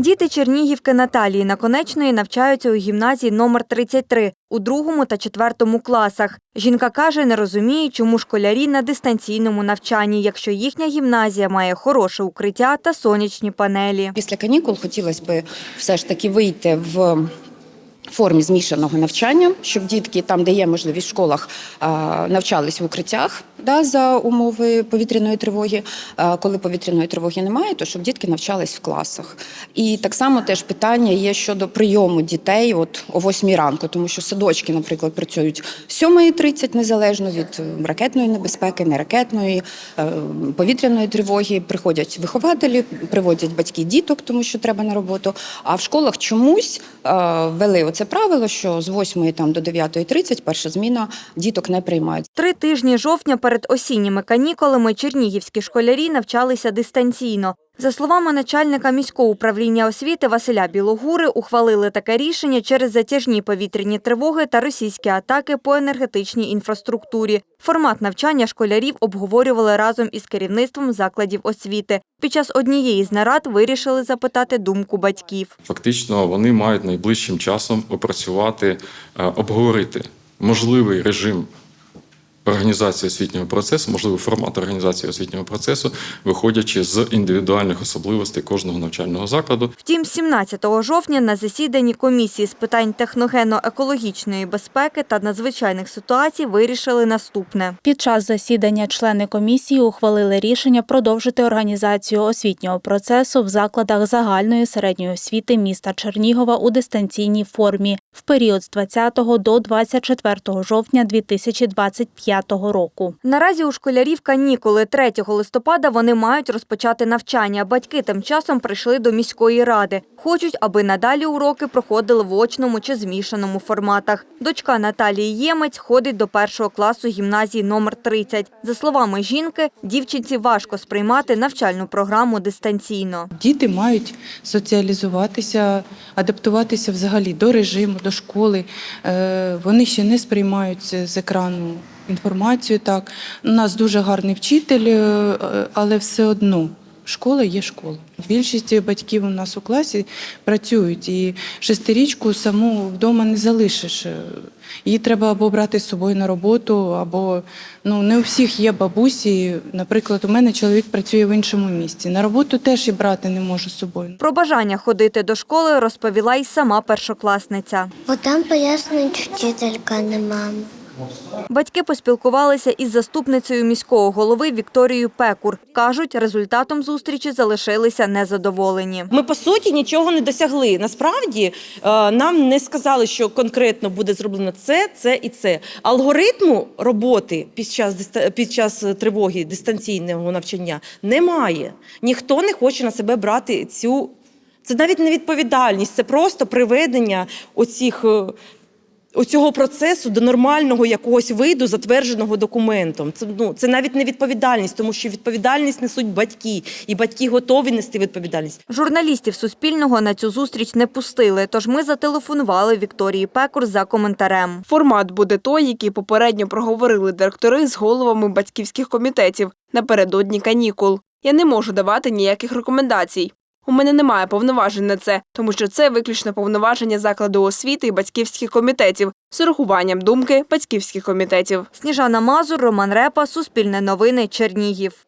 Діти Чернігівки Наталії Наконечної навчаються у гімназії номер 33 у другому та четвертому класах. Жінка каже, не розуміє, чому школярі на дистанційному навчанні, якщо їхня гімназія має хороше укриття та сонячні панелі. Після канікул хотілося б все ж таки вийти в формі змішаного навчання, щоб дітки там, де є можливість в школах, навчались в укриттях да, за умови повітряної тривоги. Коли повітряної тривоги немає, то щоб дітки навчались в класах. І так само теж питання є щодо прийому дітей от о 8 ранку, тому що садочки, наприклад, працюють з 7.30 незалежно від е, ракетної небезпеки, неракетної, е, повітряної тривоги. Приходять вихователі, приводять батьки діток, тому що треба на роботу. А в школах чомусь е, оце правило, що з 8 там до 9.30 перша зміна діток не приймають. Три тижні жовтня перед осінніми канікулами чернігівські школярі навчалися дистанційно. За словами начальника міського управління освіти Василя Білогури, ухвалили таке рішення через затяжні повітряні тривоги та російські атаки по енергетичній інфраструктурі. Формат навчання школярів обговорювали разом із керівництвом закладів освіти. Під час однієї з нарад вирішили запитати думку батьків. Фактично, вони мають найближчим часом опрацювати, е, обговорити можливий режим організації освітнього процесу, можливий формат організації освітнього процесу, виходячи з індивідуальних особливостей кожного навчального закладу. Втім, 17 жовтня на засіданні комісії з питань техногенно-екологічної безпеки та надзвичайних ситуацій вирішили наступне. Під час засідання члени комісії ухвалили рішення продовжити організацію освітнього процесу в закладах загальної середньої освіти міста Чернігова у дистанційній формі в період з 20 до 24 жовтня 2025 року. Наразі у школярів канікули 3 листопада вони мають розпочати навчання. Батьки тим часом прийшли до міської ради. Хочуть, аби надалі уроки проходили в очному чи змішаному форматах. Дочка Наталії Ємець ходить до першого класу гімназії номер 30. За словами жінки, дівчинці важко сприймати навчальну програму дистанційно. Діти мають соціалізуватися, адаптуватися взагалі до режиму, до школи. Е, Вони ще не сприймають з екрану інформацію. Так, у нас дуже гарний вчитель, е, але все одно. Школа є школа. Більшість батьків у нас у класі працюють, і шестирічку саму вдома не залишиш. Її треба або брати з собою на роботу, або ну не у всіх є бабусі. Наприклад, у мене чоловік працює в іншому місті. На роботу теж і брати не можу з собою. Про бажання ходити до школи розповіла й сама першокласниця. Бо там пояснюють вчителька, не мама. Батьки поспілкувалися із заступницею міського голови Вікторією Пекур. Кажуть, результатом зустрічі залишилися незадоволені. Ми по суті нічого не досягли. Насправді е, нам не сказали, що конкретно буде зроблено це, це і це. Алгоритму роботи під час під час тривоги дистанційного навчання немає. Ніхто не хоче на себе брати цю. Це навіть не відповідальність, це просто приведення оцих. Оцього процесу до нормального якогось виду, затвердженого документом. Це ну це навіть не відповідальність, тому що відповідальність несуть батьки, і батьки готові нести відповідальність. Журналістів Суспільного на цю зустріч не пустили, тож ми зателефонували Вікторії Пекур за коментарем. Формат буде той, який попередньо проговорили директори з головами батьківських комітетів напередодні канікул. Я не можу давати ніяких рекомендацій. У мене немає повноважень на це, тому що це виключно повноваження закладу освіти і батьківських комітетів з урахуванням думки батьківських комітетів. Сніжана Мазур, Роман Репа, Суспільне новини, Чернігів.